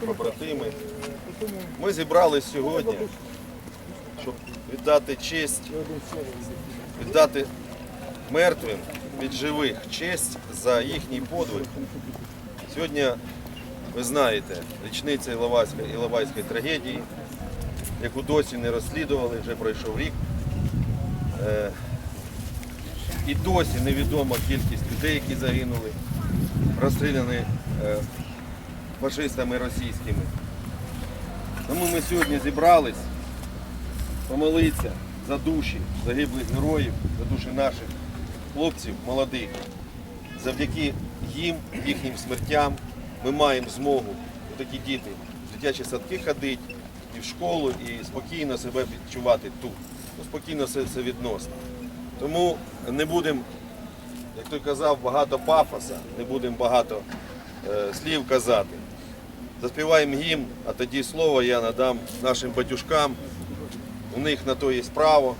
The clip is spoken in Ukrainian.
побратими. Ми зібрались сьогодні, щоб віддати честь, віддати мертвим від живих честь за їхній подвиг. Сьогодні, ви знаєте, річниця Іловайської, Іловайської трагедії, яку досі не розслідували, вже пройшов рік. Е, І досі невідома кількість людей, які загинули, розстріляні е, фашистами російськими. Тому ми сьогодні зібрались помолитися за душі загиблих героїв, за душі наших хлопців, молодих. Завдяки їм, їхнім смертям, ми маємо змогу, такі діти, в дитячі садки ходити і в школу, і спокійно себе відчувати тут. Ну, спокійно все це відносно. Тому не будемо, як той казав, багато пафоса, не будемо багато е, слів казати. Заспіваємо гімн, а тоді слово я надам нашим батюшкам. У них на то є право.